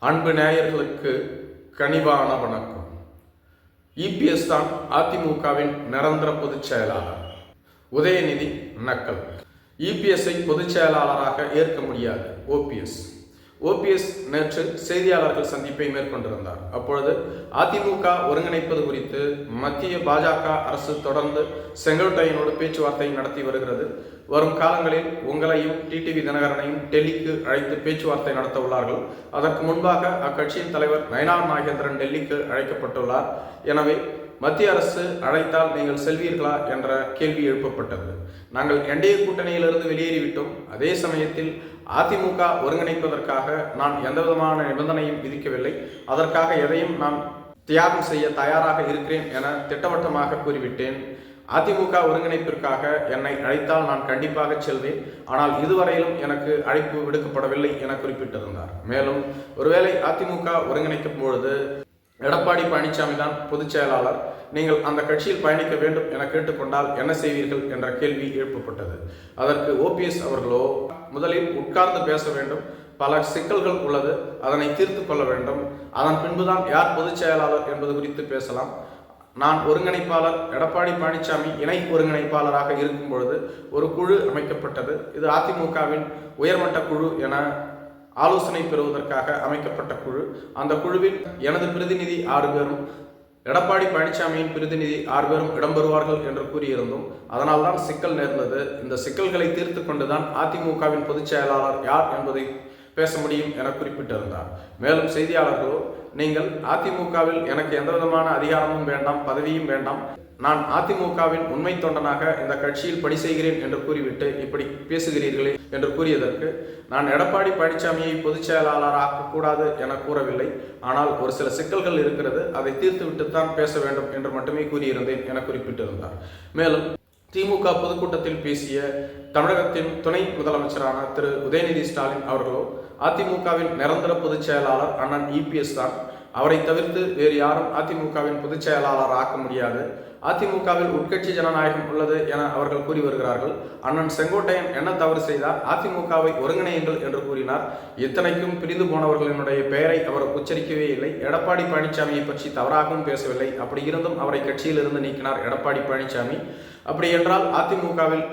அன்பு நேயர்களுக்கு கனிவான வணக்கம். இபிஎஸ் தான் அதிமுகவின் நிரந்தர பொதுச் செயலாளர். உதயநிதி நக்கல். இபிஎஸ்ஐ பொதுச் செயலாளராக ஏற்க முடியாது ஓபிஎஸ். ஓபிஎஸ் நேற்று செய்தியாளர்கள் சந்திப்பை மேற்கொண்டிருந்தார். அப்பொழுது அதிமுக ஒருங்கிணைப்பது குறித்து மத்திய பாஜக அரசு தொடர்ந்து செங்கோட்டையனோடு பேச்சுவார்த்தை நடத்தி வருகிறது. வரும் காலங்களில் உங்களையும் டிடிவி தினகரனையும் டெல்லிக்கு அழைத்து பேச்சுவார்த்தை நடத்த உள்ளார்கள் அதற்கு முன்பாக அக்கட்சியின் தலைவர் நயனார் நாகேந்திரன் டெல்லிக்கு அழைக்கப்பட்டுள்ளார். எனவே மத்திய அரசு அழைத்தால் நீங்கள் செல்வீர்களா என்ற கேள்வி எழுப்பப்பட்டது. நாங்கள் என்டிஏ கூட்டணியிலிருந்து வெளியேறிவிட்டோம். அதே சமயத்தில் அதிமுக ஒருங்கிணைப்பதற்காக நான் எந்தவிதமான நிபந்தனையும் விதிக்கவில்லை. அதற்காக எதையும் நான் தியாகம் செய்ய தயாராக இருக்கிறேன் என திட்டவட்டமாக கூறிவிட்டேன். அதிமுக ஒருங்கிணைப்பிற்காக என்னை அழைத்தால் நான் கண்டிப்பாக செல்வேன். ஆனால் இதுவரையிலும் எனக்கு அழைப்பு விடுக்கப்படவில்லை என குறிப்பிட்டிருந்தார். மேலும் ஒருவேளை அதிமுக ஒருங்கிணைக்கும் பொழுது எடப்பாடி பழனிசாமி தான் பொதுச் செயலாளர் நீங்கள் அந்த கட்சியில் பயணிக்க வேண்டும் என கேட்டுக்கொண்டால் என்ன செய்வீர்கள் என்ற கேள்வி எழுப்பப்பட்டது. அதற்கு ஓபிஎஸ் அவர்களோ முதலில் உட்கார்ந்து பேச வேண்டும். பல சிக்கல்கள் உள்ளது. அதனை தீர்த்து கொள்ள வேண்டும். அதன் பின்புதான் யார் பொதுச் செயலாளர் என்பது குறித்து பேசலாம். நான் ஒருங்கிணைப்பாளர் எடப்பாடி பழனிசாமி இணை ஒருங்கிணைப்பாளராக இருக்கும் பொழுது ஒரு குழு அமைக்கப்பட்டது. இது அதிமுகவின் உயர்மட்ட குழு என ஆலோசனை பெறுவதற்காக அமைக்கப்பட்ட குழு. அந்த குழுவில் எனது பிரதிநிதி ஆறு பேரும் எடப்பாடி பழனிசாமியின் பிரதிநிதி ஆறு பேரும் இடம்பெறுவார்கள் என்று கூறியிருந்தோம். அதனால்தான் சிக்கல் நேர்ந்தது. இந்த சிக்கல்களை தீர்த்து கொண்டுதான் அதிமுகவின் பொதுச் செயலாளர் யார் என்பதை பேச முடியும் என குறிப்பிட்டிருந்தார். மேலும் செய்தியாளர்களோ நீங்கள் அதிமுகவில் எனக்கு எந்த விதமான அதிகாரமும் வேண்டாம் பதவியும் வேண்டாம். நான் அதிமுகவின் உண்மை தொண்டனாக இந்த கட்சியில் பணி செய்கிறேன் என்று கூறிவிட்டு இப்படி பேசுகிறீர்களே என்று கூறியதற்கு நான் எடப்பாடி பழனிசாமியை பொதுச் செயலாளராக கூடாது என கூறவில்லை. ஆனால் ஒரு சில சிக்கல்கள் இருக்கிறது அதை தீர்த்துவிட்டுத்தான் பேச வேண்டும் என்று மட்டுமே கூறியிருந்தேன் என குறிப்பிட்டிருந்தார். மேலும் திமுக பொதுக்கூட்டத்தில் பேசிய தமிழகத்தின் துணை முதலமைச்சரான திரு. உதயநிதி ஸ்டாலின் அவர்களோ அதிமுகவின் நிரந்தர பொதுச் செயலாளர் அண்ணன் இபிஎஸ் தான். அவரை தவிர்த்து வேறு யாரும் அதிமுகவின் பொதுச் செயலாளர் ஆக்க முடியாது. அதிமுகவில் உட்கட்சி ஜனநாயகம் உள்ளது என அவர்கள் கூறி வருகிறார்கள். அண்ணன் செங்கோட்டையன் என்ன தவறு செய்தார்? அதிமுகவை ஒருங்கிணையுங்கள் என்று கூறினார். இத்தனைக்கும் பிரிந்து போனவர்களினுடைய பெயரை அவர் உச்சரிக்கவே இல்லை. எடப்பாடி பழனிசாமியை பற்றி தவறாகவும் பேசவில்லை. அப்படி இருந்தும் அவரை கட்சியிலிருந்து நீக்கினார் எடப்பாடி பழனிசாமி. அப்படி என்றால் அதிமுகவில்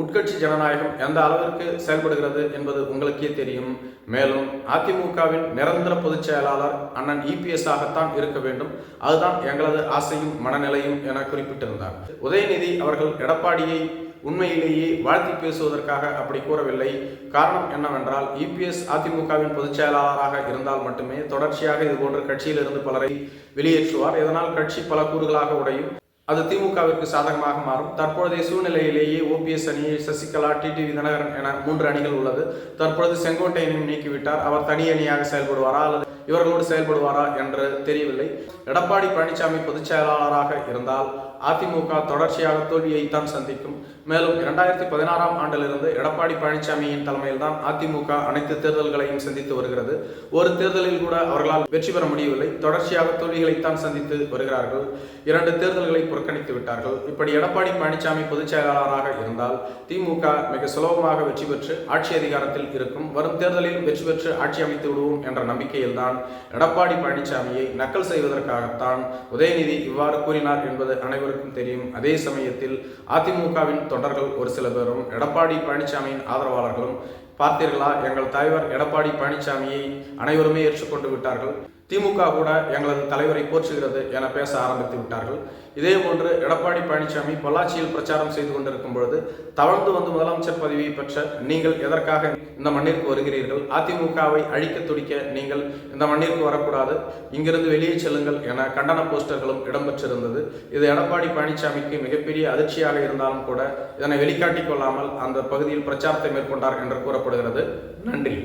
உட்கட்சி ஜனநாயகம் எந்த அளவிற்கு செயல்படுகிறது என்பது உங்களுக்கே தெரியும். மேலும் அதிமுகவின் நிரந்தர பொதுச் செயலாளர் அண்ணன் இபிஎஸ் ஆகத்தான் இருக்க வேண்டும். அதுதான் எங்களது ஆசையும் மனநிலையும் என குறிப்பிட்டிருந்தார். உதயநிதி அவர்கள் எடப்பாடியை உண்மையிலேயே வாழ்த்தி பேசுவதற்காக அப்படி கூறவில்லை. காரணம் என்னவென்றால் இபிஎஸ் அதிமுகவின் பொதுச் செயலாளராக இருந்தால் மட்டுமே தொடர்ச்சியாக இதுபோன்ற கட்சியிலிருந்து பலரை வெளியேற்றுவார். இதனால் கட்சி பல கூறுகளாக உடையும். அது திமுகவிற்கு சாதகமாக மாறும். தற்பொழுதைய சூழ்நிலையிலேயே ஓபிஎஸ் அணி சசிகலா டிடிவி தினகரன் என மூன்று அணிகள் உள்ளது. தற்பொழுது செங்கோட்டையனையும் நீக்கிவிட்டார். அவர் தனி அணியாக செயல்படுவாரா அல்லது இவர்களோடு செயல்படுவாரா என்று தெரியவில்லை. எடப்பாடி பழனிசாமி பொதுச் செயலாளராக இருந்தால் அதிமுக தொடர்ச்சியாக தோல்வியைத்தான் சந்திக்கும். மேலும் இரண்டாயிரத்தி பதினாறாம் ஆண்டிலிருந்து எடப்பாடி பழனிசாமியின் தலைமையில் தான் அதிமுக அனைத்து தேர்தல்களையும் சந்தித்து வருகிறது. ஒரு தேர்தலில் கூட அவர்களால் வெற்றி பெற முடியவில்லை. தொடர்ச்சியாக தோல்விகளைத்தான் சந்தித்து வருகிறார்கள். இரண்டு தேர்தல்களை புறக்கணித்து விட்டார்கள். இப்படி எடப்பாடி பழனிசாமி பொதுச் செயலாளராக இருந்தால் திமுக மிக சுலபமாக வெற்றி பெற்று ஆட்சி அதிகாரத்தில் இருக்கும். வரும் தேர்தலில் வெற்றி பெற்று ஆட்சி அமைத்து விடுவோம் என்ற நம்பிக்கையில்தான் எடப்பாடி பழனிசாமியை நக்கல் செய்வதற்காகத்தான் உதயநிதி இவ்வாறு கூறினார் என்பது அனைவருக்கும் தெரியும். அதே சமயத்தில் அதிமுகவின் தொண்டர்கள் ஒரு சில பேரும் எடப்பாடி பழனிசாமியின் ஆதரவாளர்களும் பார்த்தீர்களா எங்கள் தலைவர் எடப்பாடி பழனிசாமியை அனைவருமே ஏற்றுக்கொண்டு விட்டார்கள். திமுக கூட எங்களது தலைவரை போற்றுகிறது என பேச ஆரம்பித்து விட்டார்கள். இதே போன்று எடப்பாடி பழனிசாமி பொள்ளாச்சியில் பிரச்சாரம் செய்து கொண்டிருக்கும் பொழுது தவழ்ந்து வந்து முதலமைச்சர் பதவியை பெற்ற நீங்கள் எதற்காக இந்த மண்ணிற்கு வருகிறீர்கள்? அதிமுகவை அழிக்க துடிக்க நீங்கள் இந்த மண்ணிற்கு வரக்கூடாது. இங்கிருந்து வெளியே செல்லுங்கள் என கண்டன போஸ்டர்களும் இடம்பெற்றிருந்தது. இது எடப்பாடி பழனிசாமிக்கு மிகப்பெரிய அதிர்ச்சியாக இருந்தாலும் கூட இதனை வெளிக்காட்டிக் கொள்ளாமல் அந்த பகுதியில் பிரச்சாரத்தை மேற்கொண்டார் என்று கூறப்படுகிறது. நன்றி.